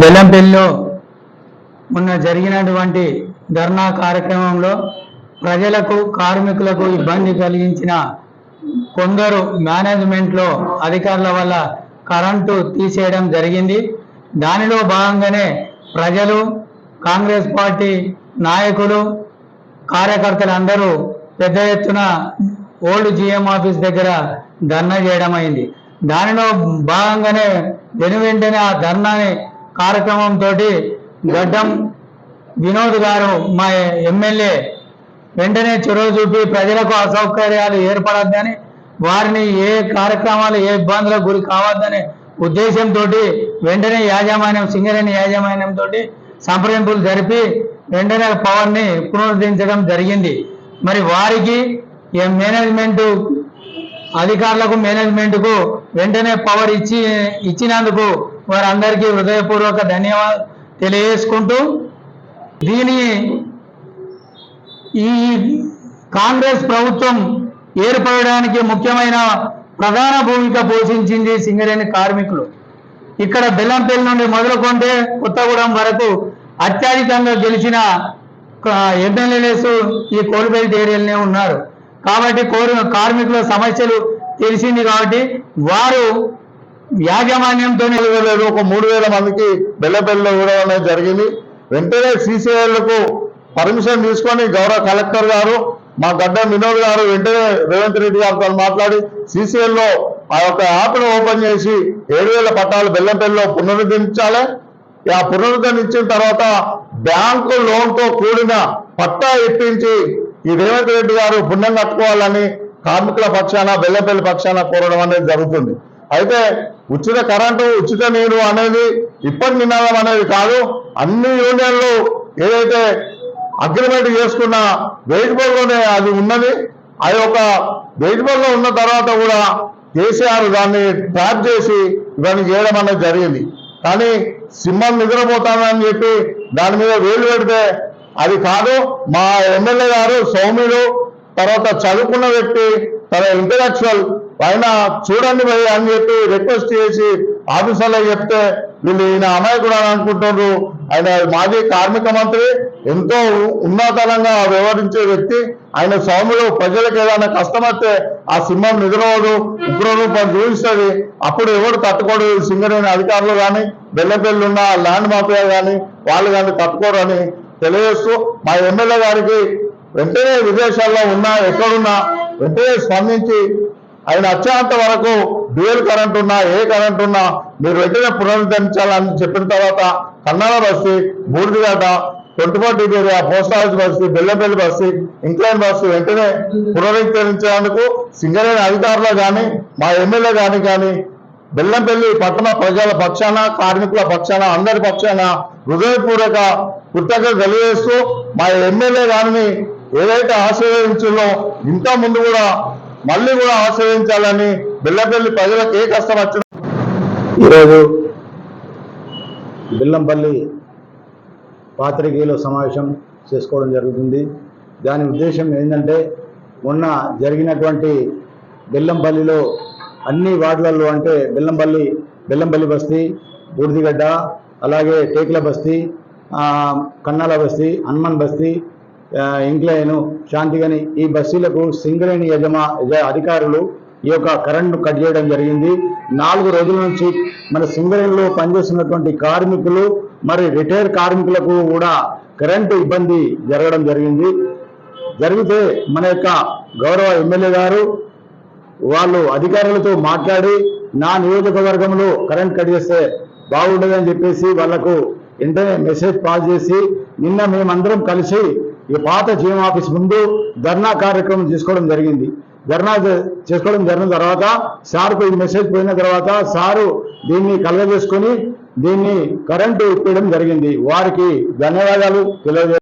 బెల్లంపల్లిలో మొన్న జరిగినటువంటి ధర్నా కార్యక్రమంలో ప్రజలకు కార్మికులకు ఇబ్బంది కలిగించిన కొందరు మేనేజ్మెంట్లో అధికారుల వల్ల కరెంటు తీసేయడం జరిగింది. దానిలో భాగంగానే ప్రజలు కాంగ్రెస్ పార్టీ నాయకులు కార్యకర్తలు అందరూ పెద్ద ఎత్తున ఓల్డ్ జిఎం ఆఫీస్ దగ్గర ధర్నా చేయడం అయింది. దానిలో భాగంగానే వెను వెంటనే ఆ ధర్నాని కార్యక్రమంతో గడ్డం వినోద్ గారు మా ఎమ్మెల్యే వెంటనే చొరవ చూపి ప్రజలకు అసౌకర్యాలు ఏర్పడద్దని వారిని ఏ కార్యక్రమాలు ఏ ఇబ్బందులకు గురి కావద్దని ఉద్దేశంతో వెంటనే యాజమాన్యం సింగరేణి యాజమాన్యంతో సంప్రదింపులు జరిపి వెంటనే పవర్ని పునరుద్ధరించడం జరిగింది. మరి వారికి ఏ మేనేజ్మెంట్ అధికారులకు మేనేజ్మెంట్కు వెంటనే పవర్ ఇచ్చి ఇచ్చినందుకు వారందరికీ హృదయపూర్వక ధన్యవాదాలు తెలియజేసుకుంటూ దీని ఈ కాంగ్రెస్ ప్రభుత్వం ఏర్పడడానికి ముఖ్యమైన ప్రధాన భూమిక పోషించింది సింగరేణి కార్మికులు. ఇక్కడ బెల్లంపల్లి నుండి మొదలుకొంటే కొత్తగూడెం వరకు అత్యధికంగా గెలిచిన ఎమ్మెల్యేస్ ఈ కోల్బెల్ట్ ఏరియాలోనే ఉన్నారు. కాబట్టి కోరు కార్మికుల సమస్యలు తెలిసింది కాబట్టి వారు యాజమాన్యంతో లేదు ఒక మూడు వేల మందికి బెల్లపల్లిలో ఇవ్వడం అనేది జరిగింది. వెంటనే సీసీఐలకు పర్మిషన్ తీసుకొని గౌరవ కలెక్టర్ గారు మా గడ్డ వినోద్ గారు వెంటనే రేవంత్ రెడ్డి గారితో మాట్లాడి CCL ఆ యొక్క యాప్ను ఓపెన్ చేసి ఏడు వేల పట్టాలు బెల్లంపల్లిలో పునరుద్ధరించాలి. ఆ పునరుద్ధరించిన తర్వాత బ్యాంకు లోన్తో కూడిన పట్టా ఇప్పించి ఈ రేవంత్ రెడ్డి గారు పుణ్యం కట్టుకోవాలని కార్మికుల పక్షాన బెల్లంపల్లి పక్షాన కోరడం అనేది జరుగుతుంది. అయితే ఉచిత కరెంటు ఉచిత నీరు అనేది ఇప్పటి నినాదం అనేది కాదు. అన్ని యూనియన్లు ఏదైతే అగ్రిమెంట్ చేసుకున్న వెయిట్బుల్లోనే అది ఉన్నది. ఆ యొక్క వెయిట్బుల్లో ఉన్న తర్వాత కూడా కేసీఆర్ దాన్ని ట్రాప్ చేసి ఇవన్నీ చేయడం అనేది జరిగింది. కానీ సింహం నిద్రపోతానని చెప్పి దాని మీద వేలు పెడితే అది కాదు. మా ఎమ్మెల్యే గారు సౌమ్యుడు తర్వాత చదువుకున్న వ్యక్తి తన ఇంటలెక్చువల్ పైన చూడండి భయ అని చెప్పి రిక్వెస్ట్ చేసి ఆఫీసర్లో చెప్తే వీళ్ళు ఈయన అమాయకుడు అని అనుకుంటున్నారు. ఆయన మాజీ కార్మిక మంత్రి ఎంతో ఉన్నతనంగా వ్యవహరించే వ్యక్తి. ఆయన స్వాములు ప్రజలకు ఏదైనా కష్టమైతే ఆ సింహం నిద్రపోదు. ఉగ్ర రూపం చూపిస్తుంది. అప్పుడు ఎవరు తట్టుకోడు సింగరేణి అధికారులు కానీ బెల్లపల్లి ఉన్న ల్యాండ్ మాఫియా కానీ వాళ్ళు కానీ తట్టుకోరు అని తెలియజేస్తూ మా ఎమ్మెల్యే గారికి వెంటనే విదేశాల్లో ఉన్నా ఎక్కడున్నా వెంటనే స్పందించి ఆయన వచ్చేంత వరకు డ్యూయల్ కరెంట్ ఉన్నా ఏ కరెంట్ ఉన్నా మీరు వెంటనే పునరుద్ధరించాలని చెప్పిన తర్వాత Kannada bus Budidigadda twenty area post office bus Bellampalli bus incline bus వెంటనే పునరుద్ధరించేందుకు సింగరేణి అధికారులు కానీ మా ఎమ్మెల్యే కానీ కానీ బెల్లంపల్లి పట్టణ ప్రజల పక్షాన కార్మికుల పక్షాన అందరి పక్షాన హృదయపూర్వక కృతజ్ఞత తెలియజేస్తూ మా ఎమ్మెల్యే గారిని ఏదైతే ఆశీర్వదించిందో ఇంత ముందు కూడా మళ్ళీ కూడా ఆశ్రయించాలని బెల్లంపల్లి ప్రజలకు ఏ కష్టం వచ్చిన ఈరోజు బెల్లంపల్లి పాత్రికేయుల సమావేశం చేసుకోవడం జరుగుతుంది. దాని ఉద్దేశం ఏంటంటే మొన్న జరిగినటువంటి బెల్లంపల్లిలో అన్ని వార్డులలో అంటే బెల్లంపల్లి బెల్లంపల్లి బస్తీ బూడిదిగడ్డ అలాగే టేక్ల బస్తీ కన్నాల బస్తీ హనుమాన్ బస్తీ ఇంక్లైను శాంతిగని ఈ బస్తీలకు సింగరేణి యజమా యజ- అధికారులు ఈ యొక్క కరెంట్ను కట్ చేయడం జరిగింది. నాలుగు రోజుల నుంచి మన సింగరేణిలో పనిచేస్తున్నటువంటి కార్మికులు మరి రిటైర్ కార్మికులకు కూడా కరెంటు ఇబ్బంది జరగడం జరిగింది. జరిగితే మన యొక్క గౌరవ ఎమ్మెల్యే గారు వాళ్ళు అధికారులతో మాట్లాడి నా నియోజకవర్గంలో కరెంట్ కట్ చేస్తే బాగుండదని చెప్పేసి వాళ్ళకు వెంటనే మెసేజ్ పాస్ చేసి నిన్న మేమందరం కలిసి ఈ పాత జీఎం ఆఫీస్ ముందు ధర్నా కార్యక్రమం చేసుకోవడం జరిగింది. ధర్నా చేసుకోవడం జరిగిన తర్వాత సార్కు ఈ మెసేజ్ పోయిన తర్వాత సారు దీన్ని కలగజేసుకొని దీన్ని కరెంటు ఇప్పడం జరిగింది. వారికి ధన్యవాదాలు తెలియజే